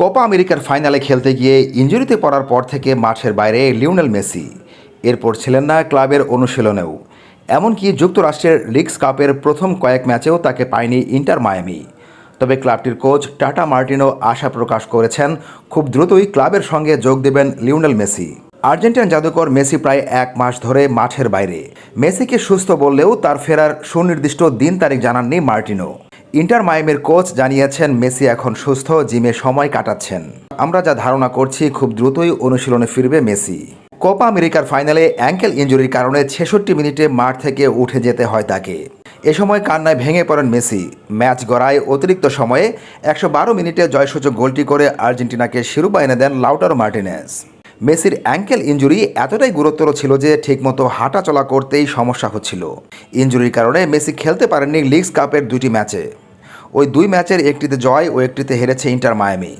Copa আমেরিকার ফাইনালে খেলতে গিয়ে ইঞ্জুরিতে পড়ার পর থেকে মাঠের বাইরে লিওনেল মেসি। এরপর ছিলেন না ক্লাবের অনুশীলনেও। এমনকি যুক্তরাষ্ট্রের লিগস কাপের প্রথম কয়েক ম্যাচেও তাকে পায়নি ইন্টার মায়ামি। তবে ক্লাবটির কোচ টাটা মার্টিনো আশা প্রকাশ করেছেন, খুব দ্রুতই ক্লাবের সঙ্গে যোগ দেবেন লিওনেল মেসি। আর্জেন্টিনা জাদুকর মেসি প্রায় এক মাস ধরে মাঠের বাইরে। মেসিকে সুস্থ বললেও তার ফেরার সুনির্দিষ্ট দিন তারিখ জানাননি মার্টিনো। ইন্টার মায়ামির কোচ জানিয়েছেন, মেসি এখন সুস্থ, জিমে সময় কাটাচ্ছেন। আমরা যা ধারণা করছি, খুব দ্রুতই অনুশীলনে ফিরবে মেসি। কোপা আমেরিকার ফাইনালে অ্যাঙ্কেল ইঞ্জুরির কারণে ছেষট্টি মিনিটে মাঠ থেকে উঠে যেতে হয় তাকে। এ সময় কান্নায় ভেঙে পড়েন মেসি। ম্যাচ গড়ায় অতিরিক্ত সময়ে একশো বারো মিনিটে জয়সূচক গোলটি করে আর্জেন্টিনাকে শিরোপা এনে দেন লাউটারো মার্টিনেস। মেসির অ্যাঙ্কেল ইঞ্জুরি এতটাই গুরুতর ছিল যে ঠিকমতো হাঁটা চলা করতেই সমস্যা হচ্ছিল। ইঞ্জুরির কারণে মেসি খেলতে পারেননি লিগস কাপের দুটি ম্যাচে। ওই দুই ম্যাচের একটিতে জয় ও একটিতে হেরেছে ইন্টার মায়ামি।